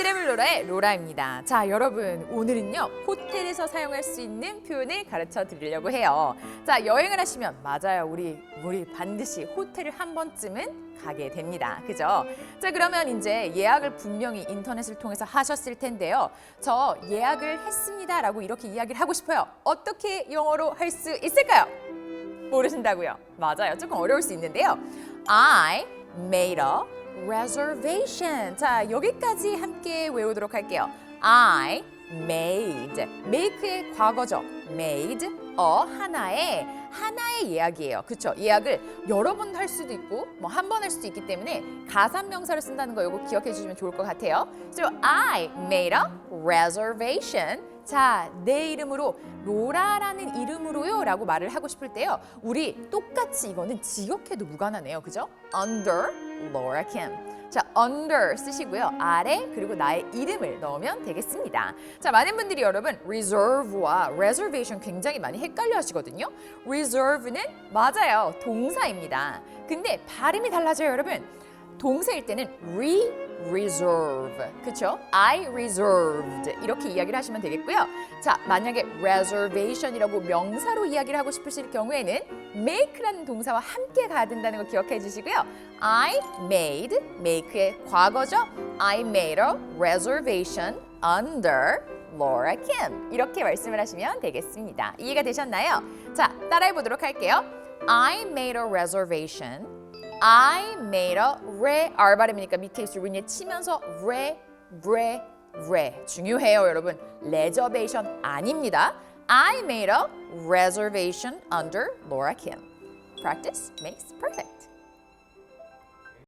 트래블 로라의 로라입니다. 자, 여러분, 오늘은요, 호텔에서 사용할 수 있는 표현을 가르쳐 드리려고 해요. 자, 여행을 하시면, 맞아요. 우리, 우리 반드시 호텔을 한 번쯤은 가게 됩니다. 그죠? 자, 그러면 이제 예약을 분명히 인터넷을 통해서 하셨을 텐데요. 저 예약을 했습니다. 라고 이렇게 이야기를 하고 싶어요. 어떻게 영어로 할 수 있을까요? 모르신다고요? 맞아요. 조금 어려울 수 있는데요. I made a reservation. 자, 여기까지 함께 외우도록 할게요. I made. make의 과거죠. made a 하나의 하나의 예약이에요. 그렇죠? 예약을 여러 번 할 수도 있고 뭐 한 번 할 수도 있기 때문에 가산 명사를 쓴다는 거 이거 기억해 주시면 좋을 것 같아요. So I made a reservation. 자, 내 이름으로 로라라는 이름으로요 라고 말을 하고 싶을 때요. 우리 똑같이 이거는 지역해도 무관하네요. 그죠? Under Laura Kim. 자, under 쓰시고요. 아래 그리고 나의 이름을 넣으면 되겠습니다. 자, 많은 분들이 여러분 reserve와 reservation 굉장히 많이 헷갈려 하시거든요. reserve는 맞아요. 동사입니다. 근데 발음이 달라져요, 여러분. 동사일 때는 re reserve 그쵸? I reserved 이렇게 이야기를 하시면 되겠고요. 자 만약에 reservation이라고 명사로 이야기를 하고 싶으실 경우에는 make라는 동사와 함께 가야 된다는 거 기억해 주시고요. I made make의 과거죠. I made a reservation under Laura Kim 이렇게 말씀을 하시면 되겠습니다. 이해가 되셨나요? 자 따라해 보도록 할게요. I made a reservation I made a re R 발음이니까 밑에 입술 위에 치면서 re re re 중요해요 여러분 reservation 아닙니다 I made a reservation under Laura Kim Practice makes perfect